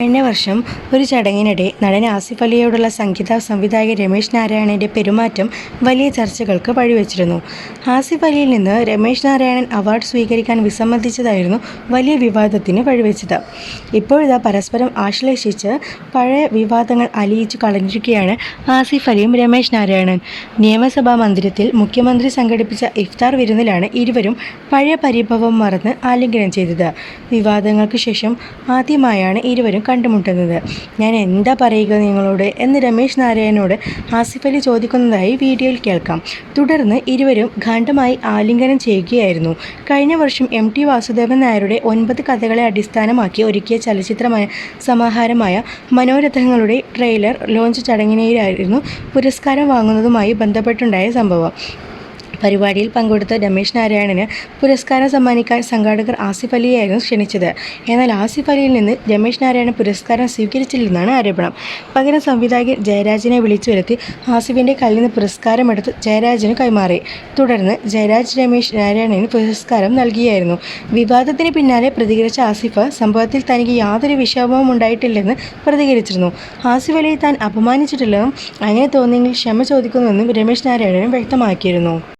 കഴിഞ്ഞ വർഷം ഒരു ചടങ്ങിനിടെ നടൻ ആസിഫ് അലിയോടുള്ള സംഗീത സംവിധായകൻ രമേശ് നാരായണന്റെ പെരുമാറ്റം വലിയ ചർച്ചകൾക്ക് വഴിവെച്ചിരുന്നു. ആസിഫ് അലിയിൽ നിന്ന് രമേശ് നാരായണൻ അവാർഡ് സ്വീകരിക്കാൻ വിസമ്മതിച്ചതായിരുന്നു വലിയ വിവാദത്തിന് വഴിവെച്ചത്. ഇപ്പോഴിതാ പരസ്പരം ആശ്ലേഷിച്ച് പഴയ വിവാദങ്ങൾ അലിയിച്ച് കളഞ്ഞിരിക്കുകയാണ് ആസിഫ് അലിയും രമേശ് നാരായണൻ. നിയമസഭാ മന്ദിരത്തിൽ മുഖ്യമന്ത്രി സംഘടിപ്പിച്ച ഇഫ്താർ വിരുന്നിലാണ് ഇരുവരും പഴയ പരിഭവം മറന്ന് ആലിംഗനം ചെയ്തത്. വിവാദങ്ങൾക്ക് ശേഷം ആദ്യമായാണ് ഇരുവരും കണ്ടുമുട്ടുന്നത്. ഞാൻ എന്താ പറയുക നിങ്ങളോട്? എന്ന് രമേശ് നാരായണനോട് ആസിഫ് അലി ചോദിക്കുന്നതായി വീഡിയോയിൽ കേൾക്കാം. തുടർന്ന് ഇരുവരും ഖണ്ഡമായി ആലിംഗനം ചെയ്യുകയായിരുന്നു. കഴിഞ്ഞ വർഷം എം ടി വാസുദേവൻ നായരുടെ ഒൻപത് കഥകളെ അടിസ്ഥാനമാക്കി ഒരുക്കിയ ചലച്ചിത്രമായ സമാഹാരമായ മനോരഥങ്ങളുടെ ട്രെയിലർ ലോഞ്ച് ചടങ്ങിനായിരുന്നു പുരസ്കാരം വാങ്ങുന്നതുമായി ബന്ധപ്പെട്ടുണ്ടായ സംഭവം. പരിപാടിയിൽ പങ്കെടുത്ത രമേശ് നാരായണന് പുരസ്കാരം സമ്മാനിക്കാൻ സംഘാടകർ ആസിഫ് അലിയെയായിരുന്നു ക്ഷണിച്ചത്. എന്നാൽ ആസിഫ് അലിയിൽ നിന്ന് രമേശ് നാരായണൻ പുരസ്കാരം സ്വീകരിച്ചില്ലെന്നാണ് ആരോപണം. പകരം സംവിധായകൻ ജയരാജിനെ വിളിച്ചു വരുത്തി ആസിഫിന്റെ കയ്യിൽ നിന്ന് പുരസ്കാരമെടുത്ത് ജയരാജിന് കൈമാറി. തുടർന്ന് ജയരാജ് രമേശ് നാരായണന് പുരസ്കാരം നൽകിയായിരുന്നു. വിവാദത്തിന് പിന്നാലെ പ്രതികരിച്ച ആസിഫ് സംഭവത്തിൽ തനിക്ക് യാതൊരു വിക്ഷോഭവും ഉണ്ടായിട്ടില്ലെന്ന് പ്രതികരിച്ചിരുന്നു. ആസിഫ് അലിയെ താൻ അപമാനിച്ചിട്ടില്ലെന്നും അങ്ങനെ തോന്നിയെങ്കിൽ ക്ഷമ ചോദിക്കുന്നുവെന്നും രമേശ് നാരായണനും വ്യക്തമാക്കിയിരുന്നു.